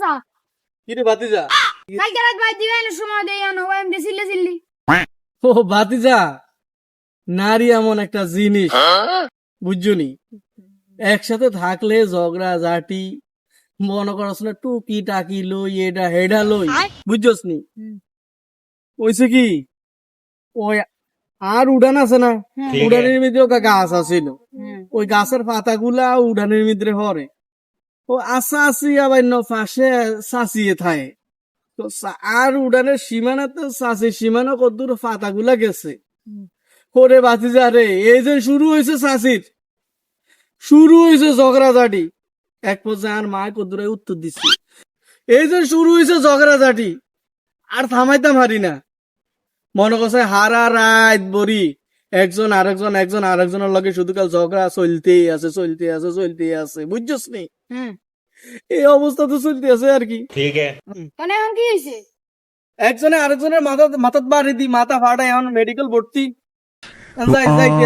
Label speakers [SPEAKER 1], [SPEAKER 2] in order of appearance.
[SPEAKER 1] চাচা
[SPEAKER 2] কিরে ভাতিজা
[SPEAKER 1] কালকে রাত ভাই দিবেন সময় দেই আনো ওই সিল্লে সিল্লি।
[SPEAKER 2] ও ভাতিজা নারী এমন একটা জিনিস বুঝছনি? একসাথে থাকলে ঝগড়া ঝাঁটি মনে করস না টুকি টাকি লই এটা হেডা লই বুঝছস নি। ওইছে কি? ওই আর উড়ান আছে না। উড়ানের ভিতরে গাছ আছিল
[SPEAKER 1] হুম।
[SPEAKER 2] ওই গাছের পাতাগুলা উড়ানের ভিতরে হরে ও আসা আসি আবার ন পাশে সাঁচিয়ে থাকে। তো আর উড়ানের সীমানা তো সাঁচি সীমানা কদ্দুর পাতাগুলা গেছে। ওরে বাতিজা রে এই যে শুরু হয়েছে সাঁচির। শুরু হয়েছে ঝগড়াঝাটি। এক পর্যায়ে আর মা কদ্দুরে উত্তর দিচ্ছে এই যে শুরু হয়েছে ঝগড়াঝাটি। আর থামাইতাম হারি না। মনে করছে হারা রাত বরি একজন আরেকজন একজন আরেকজনের লগে শুধু কাল ঝগড়া চলতেই আছে চলতেই আছে চলতেই আছে। বুঝছস নি? এই অবস্থা তো চলতে আছে আর কি।
[SPEAKER 3] ঠিক
[SPEAKER 1] মানে এখন কি হয়েছে?
[SPEAKER 2] একজনে আরেকজনের মাথা মাথাত বাড়ি দি মাথা ফাটা এখন মেডিকেল ভর্তি। যাই যাইতে